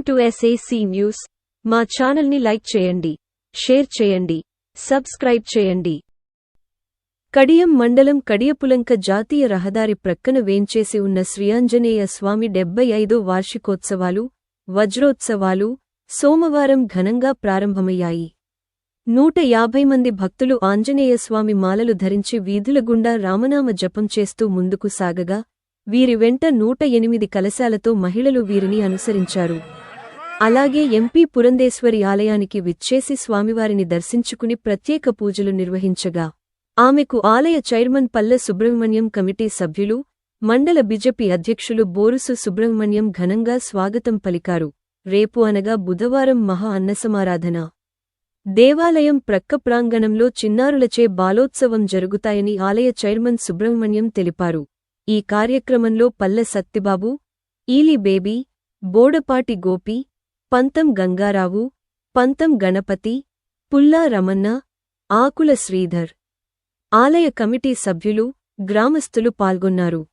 Welcome to SAC news మా ఛానల్ని like చేయండి షేర్ చేయండి సబ్స్క్రైబ్ చేయండి. కడియం మండలం కడియపులంక జాతీయ రహదారి ప్రక్కన వేంచేసి ఉన్న శ్రీయాంజనేయ స్వామి డెబ్బై ఐదో వార్షికోత్సవాలు వజ్రోత్సవాలు సోమవారం ఘనంగా ప్రారంభమయ్యాయి. నూట యాభై మంది భక్తులు ఆంజనేయస్వామి మాలలు ధరించి వీధుల గుండా రామనామ జపం చేస్తూ ముందుకు సాగగా వీరి వెంట నూట ఎనిమిది కలశాలతో మహిళలు వీరిని అనుసరించారు. అలాగే ఎంపీ పురంధేశ్వరి ఆలయానికి విచ్చేసి స్వామివారిని దర్శించుకుని ప్రత్యేక పూజలు నిర్వహించగా ఆమెకు ఆలయ చైర్మన్ పల్లె సుబ్రహ్మణ్యం కమిటీ సభ్యులు మండల బిజెపి అధ్యక్షులు బోరుసు సుబ్రహ్మణ్యం ఘనంగా స్వాగతం పలికారు. రేపు అనగా బుధవారం మహా అన్నసమారాధన. దేవాలయం ప్రక్క ప్రాంగణంలో చిన్నారులచే బాలోత్సవం జరుగుతాయని ఆలయ చైర్మన్ సుబ్రహ్మణ్యం తెలిపారు. ఈ కార్యక్రమంలో పల్లె సత్తిబాబు ఈలి బేబీ బోడపాటి గోపి పంతం గంగారావు పంతం గణపతి పుల్లా రమన్న ఆకుల శ్రీధర్. ఆలయ కమిటీ సభ్యులు గ్రామస్తులు పాల్గొన్నారు.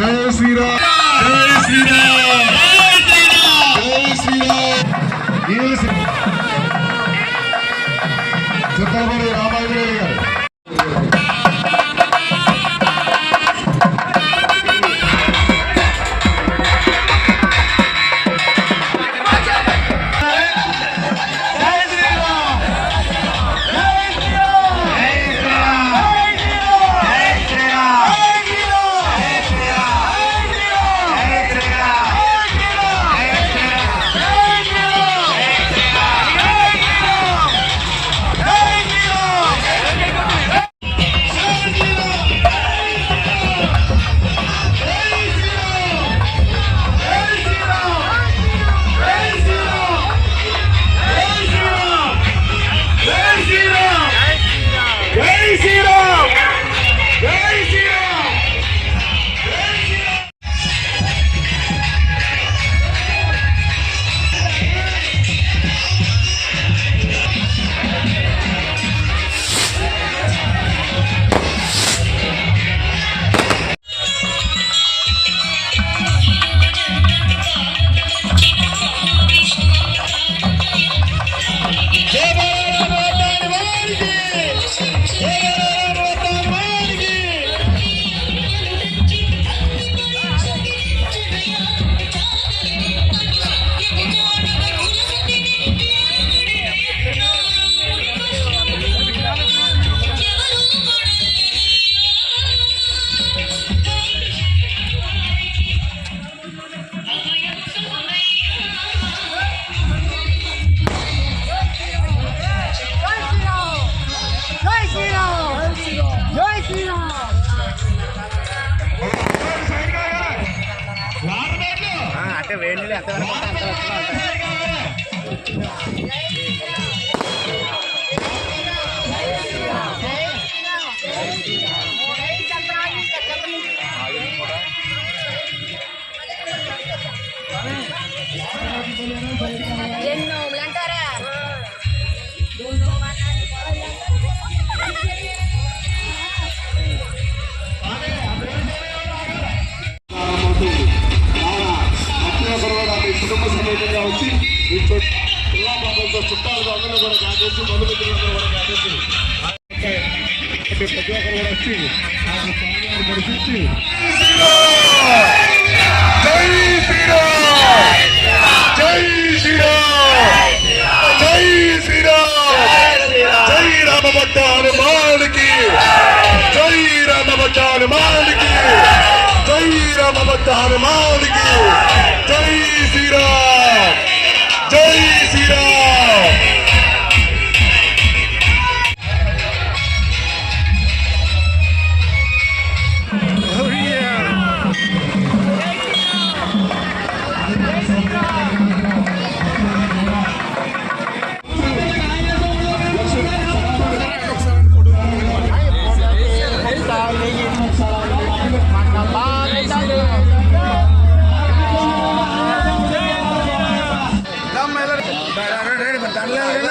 జై శ్రీరామ్ జై అంటే వేడి నీళ్ళు ఎంత వరకు ఉంటే అంత వరకు ఉంటాయి. ఎన్నో పిల్లా పాపలతో చుట్టాలతో అందరూ కూడా కాకేసి బంధుమిత్రులందరూ కూడా కాకేసి ప్రతి ఒక్కరు కూడా వచ్చి ఆ స్వామివారిని దర్శించి జై శ్రీరామ్ ಇಲ್ಲ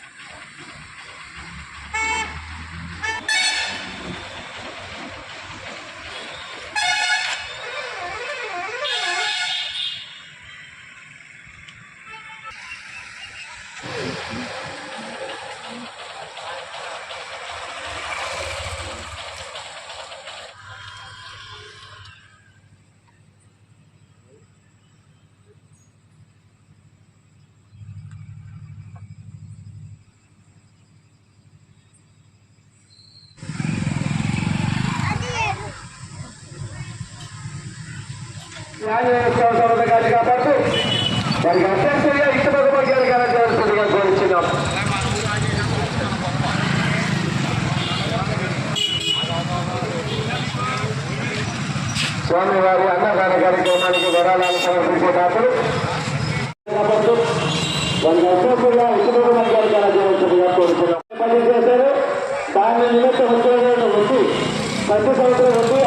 కాబట్టి వారికి అత్యంతగా ఇష్టపడి గారి కోరుచున్నాం స్వామివారి అన్నదాన కార్యక్రమానికి వరాలను సమర్పించేటప్పుడు కాబట్టి వారికి అత్యంతగా ఇష్టపడి గారి కోరుచున్నాం పని చేశారు దాని నిమిత్తం ఉద్యోగాలు ఉంది ప్రతి సంవత్సరం ఉంది